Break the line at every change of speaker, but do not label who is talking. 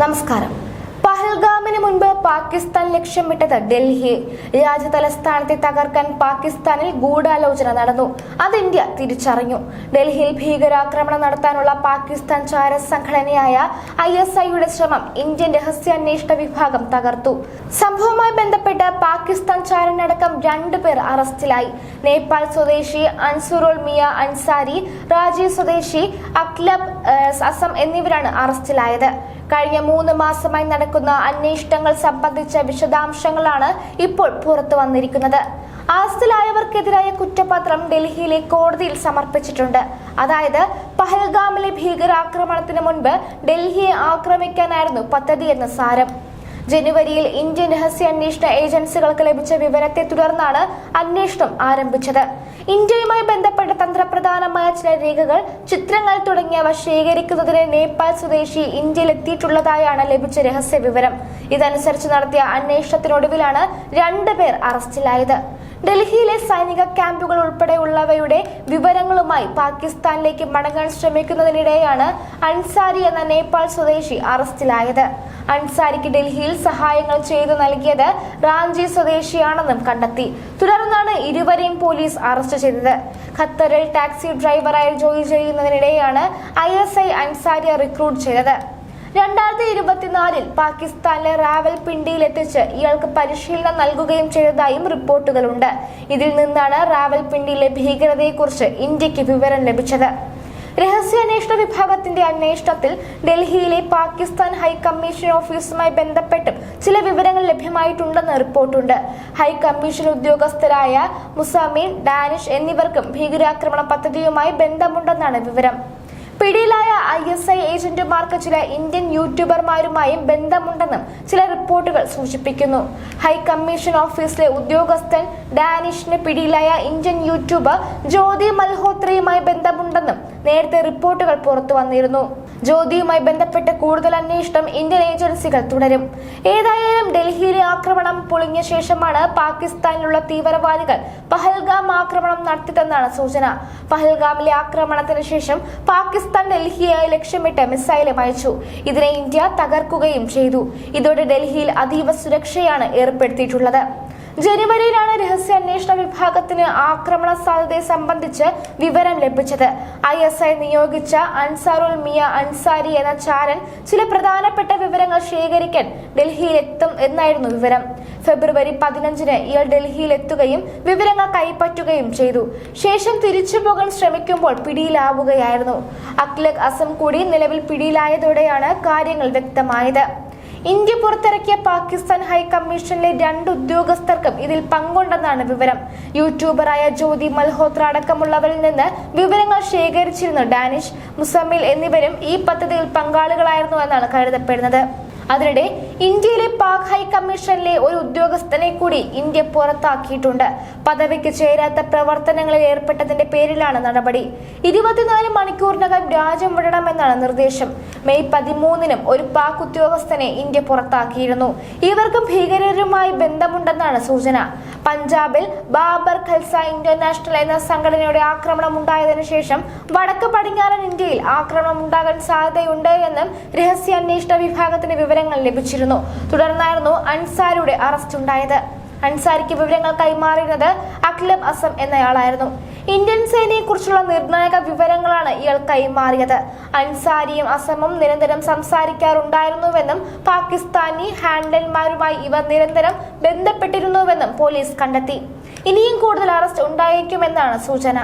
നമസ്കാരം. പഹൽഗാമിന് മുൻപ് പാകിസ്ഥാൻ ലക്ഷ്യമിട്ടത് ഡൽഹി. രാജ്യതലസ്ഥാനത്തെ തകർക്കാൻ പാകിസ്ഥാനിൽ ഗൂഢാലോചന നടന്നു. അത് ഇന്ത്യ തിരിച്ചറിഞ്ഞു. ഡൽഹിയിൽ ഭീകരാക്രമണം നടത്താനുള്ള പാകിസ്ഥാൻ ചാര സംഘടനയായ ഐ എസ് ഐയുടെ ശ്രമം ഇന്ത്യൻ രഹസ്യാന്വേഷണ വിഭാഗം തകർത്തു. സംഭവവുമായി ബന്ധപ്പെട്ട് പാകിസ്ഥാൻ ചാരനടക്കം രണ്ടുപേർ അറസ്റ്റിലായി. നേപ്പാൾ സ്വദേശി അൻസുറുൽ മിയ അൻസാരി റാജി സ്വദേശി അക്ലബ് അസം എന്നിവരാണ് അറസ്റ്റിലായത്. കഴിഞ്ഞ മൂന്ന് മാസമായി നടക്കുന്ന അന്വേഷണങ്ങൾ സംബന്ധിച്ച വിശദാംശങ്ങളാണ് ഇപ്പോൾ പുറത്തു വന്നിരിക്കുന്നത്. അറസ്റ്റിലായവർക്കെതിരായ കുറ്റപത്രം ഡൽഹിയിലെ കോടതിയിൽ സമർപ്പിച്ചിട്ടുണ്ട്. അതായത് പഹൽഗാമിലെ ഭീകരാക്രമണത്തിന് മുൻപ് ഡൽഹിയെ ആക്രമിക്കാനായിരുന്നു പദ്ധതിയെന്ന് സാരം. ജനുവരിയിൽ ഇന്ത്യൻ രഹസ്യാന്വേഷണ ഏജൻസികൾക്ക് ലഭിച്ച വിവരത്തെ തുടർന്നാണ് അന്വേഷണം ആരംഭിച്ചത്. ഇന്ത്യയുമായി ബന്ധപ്പെട്ട തന്ത്രപ്രധാനമായ ചില രേഖകൾ ചിത്രങ്ങൾ തുടങ്ങിയവ ശേഖരിക്കുന്നതിന് നേപ്പാൾ സ്വദേശി ഇന്ത്യയിലെത്തിയിട്ടുള്ളതായാണ് ലഭിച്ച രഹസ്യ വിവരം. ഇതനുസരിച്ച് നടത്തിയ അന്വേഷണത്തിനൊടുവിലാണ് രണ്ടുപേർ അറസ്റ്റിലായത്. ഡൽഹിയിലെ സൈനിക ക്യാമ്പുകൾ ഉൾപ്പെടെയുള്ളവയുടെ വിവരങ്ങളുമായി പാകിസ്ഥാനിലേക്ക് മടങ്ങാൻ ശ്രമിക്കുന്നതിനിടെയാണ് അൻസാരി എന്ന നേപ്പാൾ സ്വദേശി അറസ്റ്റിലായത്. അൻസാരിക്ക് ഡൽഹിയിൽ സഹായങ്ങൾ ചെയ്തു നൽകിയത് റാഞ്ചി സ്വദേശിയാണെന്നും കണ്ടെത്തി. തുടർന്നാണ് ഇരുവരെയും പോലീസ് അറസ്റ്റ് ചെയ്തത്. ഖത്തറിൽ ടാക്സി ഡ്രൈവറായി ജോലി ചെയ്യുന്നതിനിടെയാണ് ഐ എസ് ഐ അൻസാരിയെ റിക്രൂട്ട് ചെയ്തത്. രണ്ടായിരത്തി ഇരുപത്തിനാലിൽ പാകിസ്ഥാനിലെ റാവൽ എത്തിച്ച് ഇയാൾക്ക് പരിശീലനം നൽകുകയും ചെയ്തതായും റിപ്പോർട്ടുകളുണ്ട്. ഇതിൽ നിന്നാണ് റാവൽ പിണ്ടിയിലെ ഭീകരതയെക്കുറിച്ച് ഇന്ത്യയ്ക്ക് വിവരം ലഭിച്ചത്. രഹസ്യാന്വേഷണ വിഭാഗത്തിന്റെ അന്വേഷണത്തിൽ ഡൽഹിയിലെ പാകിസ്ഥാൻ ഹൈക്കമ്മീഷൻ ഓഫീസുമായി ബന്ധപ്പെട്ടും ചില വിവരങ്ങൾ ലഭ്യമായിട്ടുണ്ടെന്ന് റിപ്പോർട്ടുണ്ട്. ഹൈക്കമ്മീഷൻ ഉദ്യോഗസ്ഥരായ മുസാമീൻ ഡാനിഷ് എന്നിവർക്കും ഭീകരാക്രമണ പദ്ധതിയുമായി ബന്ധമുണ്ടെന്നാണ് വിവരം. പിടിയിലായ ഐ എസ് ഐ ഏജന്റുമാർക്ക് ചില ഇന്ത്യൻ യൂട്യൂബർമാരുമായും ബന്ധമുണ്ടെന്നും ചില റിപ്പോർട്ടുകൾ സൂചിപ്പിക്കുന്നു. ഹൈക്കമ്മീഷൻ കമ്മീഷൻ ഓഫീസിലെ ഉദ്യോഗസ്ഥൻ ഡാനിഷിന് പിടിയിലായ ഇന്ത്യൻ യൂട്യൂബർ ജ്യോതി മൽഹോത്രയുമായി ബന്ധമുണ്ടെന്നും നേരത്തെ റിപ്പോർട്ടുകൾ പുറത്തു വന്നിരുന്നു. ജ്യോതിയുമായി ബന്ധപ്പെട്ട് കൂടുതൽ അന്വേഷണം ഇന്ത്യൻ ഏജൻസികൾ തുടരും. ഏതായാലും ഡൽഹിയിലെ ആക്രമണം പൊളിഞ്ഞ ശേഷമാണ് പാകിസ്ഥാനിലുള്ള തീവ്രവാദികൾ പഹൽഗാം ആക്രമണം നടത്തിയതെന്നാണ് സൂചന. പഹൽഗാമിലെ ആക്രമണത്തിന് ശേഷം പാകിസ്ഥാൻ ഡൽഹിയെ ലക്ഷ്യമിട്ട് മിസൈലും അയച്ചു. ഇതിനെ ഇന്ത്യ തകർക്കുകയും ചെയ്തു. ഇതോടെ ഡൽഹിയിൽ അതീവ സുരക്ഷയാണ് ഏർപ്പെടുത്തിയിട്ടുള്ളത്. ജനുവരിയിലാണ് രഹസ്യ രഹസ്യാന്വേഷണ വിഭാഗത്തിന് ആക്രമണ സാധ്യതയെ സംബന്ധിച്ച് വിവരം ലഭിച്ചത്. ഐ എസ് ഐ നിയോഗിച്ച അൻസാറുൽ മിയ അൻസാരി എന്ന ചാരൻ ചില പ്രധാനപ്പെട്ട വിവരങ്ങൾ ശേഖരിക്കാൻ ഡൽഹിയിലെത്തും എന്നായിരുന്നു വിവരം. ഫെബ്രുവരി പതിനഞ്ചിന് ഇയാൾ ഡൽഹിയിൽ എത്തുകയും വിവരങ്ങൾ കൈപ്പറ്റുകയും ചെയ്തു. ശേഷം തിരിച്ചു പോകാൻ ശ്രമിക്കുമ്പോൾ പിടിയിലാവുകയായിരുന്നു. അഖ്ലഖ് അസം കൂടി നിലവിൽ പിടിയിലായതോടെയാണ് കാര്യങ്ങൾ വ്യക്തമായത്. ഇന്ത്യ പുറത്തിറക്കിയ പാകിസ്ഥാൻ ഹൈക്കമ്മീഷനിലെ രണ്ട് ഉദ്യോഗസ്ഥർക്കും ഇതിൽ പങ്കുണ്ടെന്നാണ് വിവരം. യൂട്യൂബറായ ജ്യോതി മൽഹോത്ര അടക്കമുള്ളവരിൽ നിന്ന് വിവരങ്ങൾ ശേഖരിച്ചിരുന്നു ഡാനിഷ് മുസമ്മിൽ എന്നിവരും ഈ പദ്ധതിയിൽ പങ്കാളികളായിരുന്നു എന്നാണ് കരുതപ്പെടുന്നത്. അതിനിടെ ഇന്ത്യയിലെ പാക് ഹൈക്കമ്മീഷനിലെ ഒരു ഉദ്യോഗസ്ഥനെ കൂടി ഇന്ത്യ പുറത്താക്കിയിട്ടുണ്ട്. പദവിക്ക് ചേരാത്ത പ്രവർത്തനങ്ങളിൽ ഏർപ്പെട്ടതിന്റെ പേരിലാണ് നടപടി. ഇരുപത്തിനാല് മണിക്കൂറിനകം രാജ്യം വിടണമെന്നാണ് നിർദ്ദേശം. മെയ് പതിമൂന്നിനും ഒരു പാക് ഉദ്യോഗസ്ഥനെ ഇന്ത്യ പുറത്താക്കിയിരുന്നു. ഇവർക്കും ഭീകരരുമായി ബന്ധമുണ്ടെന്നാണ് സൂചന. പഞ്ചാബിൽ ബാബർ ഖൽസ ഇന്റർനാഷണൽ എന്ന സംഘടനയുടെ ആക്രമണം ഉണ്ടായതിനു ശേഷം വടക്ക് പടിഞ്ഞാറൻ ഇന്ത്യയിൽ ആക്രമണം ഉണ്ടാകാൻ സാധ്യതയുണ്ട് എന്നും രഹസ്യാന്വേഷണ വിഭാഗത്തിന് വിവരങ്ങൾ ലഭിച്ചിരുന്നു. തുടർന്നായിരുന്നു അൻസാരിയുടെ അറസ്റ്റ് ഉണ്ടായത്. അൻസാരിക്ക് വിവരങ്ങൾ കൈമാറിയത് അഖിലബ് അസം എന്നയാളായിരുന്നു. ഇന്ത്യൻ സേനയെക്കുറിച്ചുള്ള നിർണായക വിവരങ്ങളാണ് ഇയാൾ കൈമാറിയത്. അൻസാരിയും അസമും നിരന്തരം സംസാരിക്കാറുണ്ടായിരുന്നുവെന്നും പാകിസ്ഥാനി ഹാൻഡൽമാരുമായി ഇവർ നിരന്തരം ബന്ധപ്പെട്ടിരുന്നുവെന്നും പോലീസ് കണ്ടെത്തി. ഇനിയും കൂടുതൽ അറസ്റ്റ് ഉണ്ടായേക്കുമെന്നാണ് സൂചന.